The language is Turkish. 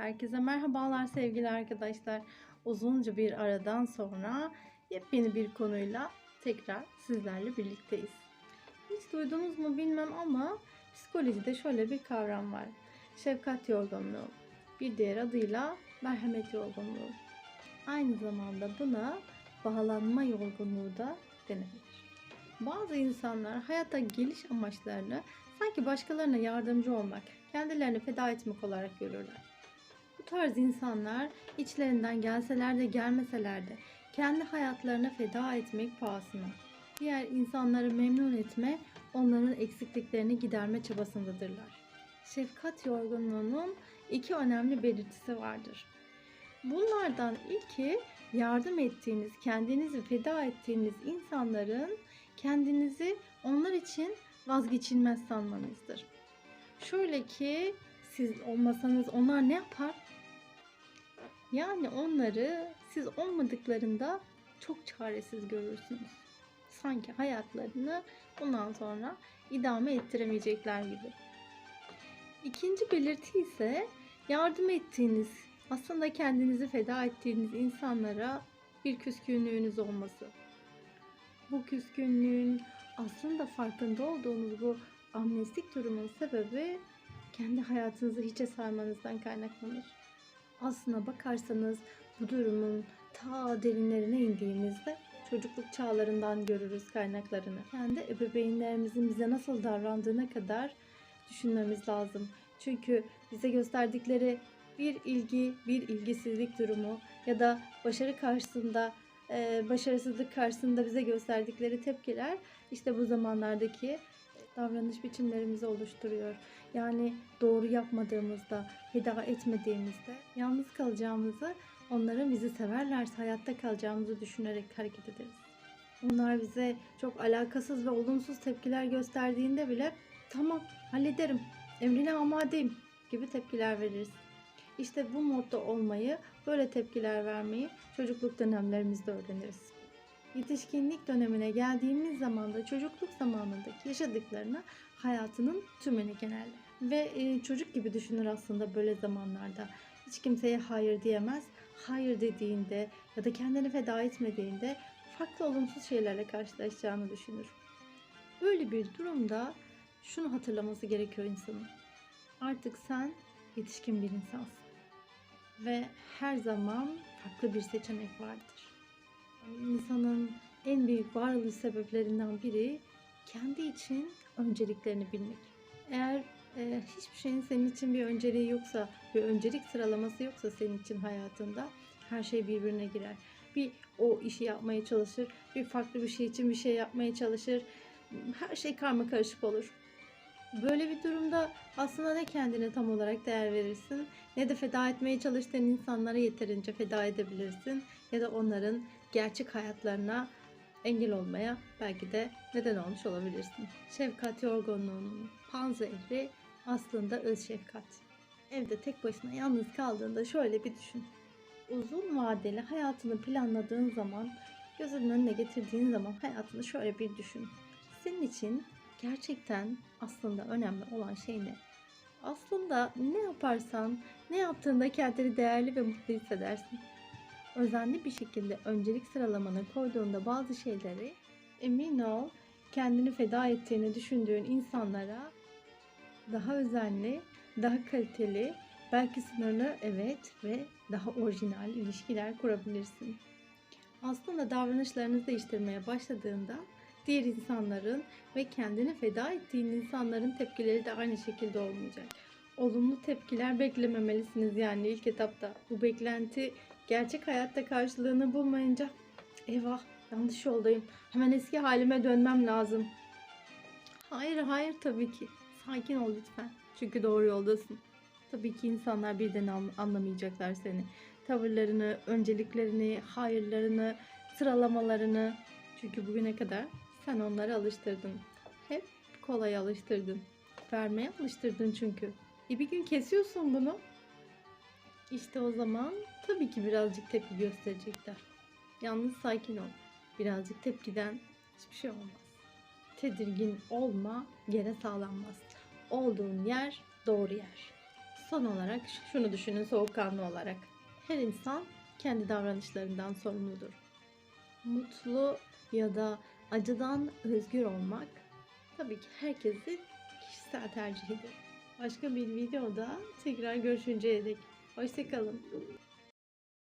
Herkese merhabalar sevgili arkadaşlar. Uzunca bir aradan sonra yepyeni bir konuyla tekrar sizlerle birlikteyiz. Hiç duydunuz mu bilmem ama psikolojide şöyle bir kavram var. Şefkat yorgunluğu. Bir diğer adıyla merhamet yorgunluğu. Aynı zamanda buna bağlanma yorgunluğu da denebilir. Bazı insanlar hayatta geliş amaçlarını sanki başkalarına yardımcı olmak, kendilerini feda etmek olarak görürler. Bu tarz insanlar içlerinden gelseler de gelmeseler de kendi hayatlarını feda etmek pahasına diğer insanları memnun etme, onların eksikliklerini giderme çabasındadırlar. Şefkat yorgunluğunun iki önemli belirtisi vardır. Bunlardan ilki yardım ettiğiniz, kendinizi feda ettiğiniz insanların kendinizi onlar için vazgeçilmez sanmanızdır. Şöyle ki siz olmasanız onlar ne yapar? Yani onları siz olmadıklarında çok çaresiz görürsünüz. Sanki hayatlarını bundan sonra idame ettiremeyecekler gibi. İkinci belirti ise yardım ettiğiniz, aslında kendinizi feda ettiğiniz insanlara bir küskünlüğünüz olması. Bu küskünlüğün aslında farkında olduğunuz bu amnestik durumun sebebi kendi hayatınızı hiçe saymanızdan kaynaklanır. Aslına bakarsanız bu durumun ta derinlerine indiğimizde çocukluk çağlarından görürüz kaynaklarını. Kendi ebeveynlerimizin bize nasıl davrandığına kadar düşünmemiz lazım. Çünkü bize gösterdikleri bir ilgi, bir ilgisizlik durumu ya da başarı karşısında, başarısızlık karşısında bize gösterdikleri tepkiler işte bu zamanlardaki davranış biçimlerimizi oluşturuyor. Yani doğru yapmadığımızda, feda etmediğimizde yalnız kalacağımızı, onların bizi severlerse hayatta kalacağımızı düşünerek hareket ederiz. Onlar bize çok alakasız ve olumsuz tepkiler gösterdiğinde bile tamam hallederim, emrine amadeyim gibi tepkiler veririz. İşte bu modda olmayı, böyle tepkiler vermeyi çocukluk dönemlerimizde öğreniriz. Yetişkinlik dönemine geldiğimiz zaman da çocukluk zamanındaki yaşadıklarını hayatının tümünü genelde. Ve e, çocuk gibi düşünür aslında böyle zamanlarda. Hiç kimseye hayır diyemez. Hayır dediğinde ya da kendini feda etmediğinde farklı olumsuz şeylerle karşılaşacağını düşünür. Böyle bir durumda şunu hatırlaması gerekiyor insanın. Artık sen yetişkin bir insansın. Ve her zaman farklı bir seçenek vardır. İnsanın en büyük varoluş sebeplerinden biri kendi için önceliklerini bilmek. Eğer e, hiçbir şeyin senin için bir önceliği yoksa, bir öncelik sıralaması yoksa senin için hayatında her şey birbirine girer. Bir o işi yapmaya çalışır, bir farklı bir şey için bir şey yapmaya çalışır. Her şey karma karışık olur. Böyle bir durumda aslında ne kendine tam olarak değer verirsin ne de feda etmeye çalıştığın insanlara yeterince feda edebilirsin ya da onların gerçek hayatlarına engel olmaya belki de neden olmuş olabilirsin. Şefkat yorgunluğunun panzehri aslında öz şefkat. Evde tek başına yalnız kaldığında şöyle bir düşün. Uzun vadeli hayatını planladığın zaman, gözünün önüne getirdiğin zaman hayatını şöyle bir düşün. Senin için gerçekten aslında önemli olan şey ne? Aslında ne yaparsan, ne yaptığında kendini değerli ve mutlu hissedersin. Özenli bir şekilde öncelik sıralamana koyduğunda bazı şeyleri emin ol kendini feda ettiğini düşündüğün insanlara daha özenli, daha kaliteli, belki sınırlı evet ve daha orijinal ilişkiler kurabilirsin. Aslında davranışlarınızı değiştirmeye başladığında diğer insanların ve kendini feda ettiğin insanların tepkileri de aynı şekilde olmayacak. Olumlu tepkiler beklememelisiniz yani ilk etapta. Bu beklenti gerçek hayatta karşılığını bulmayınca eyvah yanlış yoldayım. Hemen eski halime dönmem lazım. Hayır hayır tabii ki. Sakin ol lütfen. Çünkü doğru yoldasın. Tabii ki insanlar birden an- anlamayacaklar seni. Tavırlarını, önceliklerini, hayırlarını, sıralamalarını. Çünkü bugüne kadar sen onları alıştırdın. Hep kolay alıştırdın. Vermeye alıştırdın çünkü. E bir gün kesiyorsun bunu. İşte o zaman tabii ki birazcık tepki gösterecekler. Yalnız sakin ol. Birazcık tepkiden hiçbir şey olmaz. Tedirgin olma, yere sağlanmaz. Olduğun yer doğru yer. Son olarak şunu düşünün soğukkanlı olarak. Her insan kendi davranışlarından sorumludur. Mutlu ya da acıdan özgür olmak tabii ki herkesin kişisel tercihidir. Başka bir videoda tekrar görüşünceye dek hoşçakalın.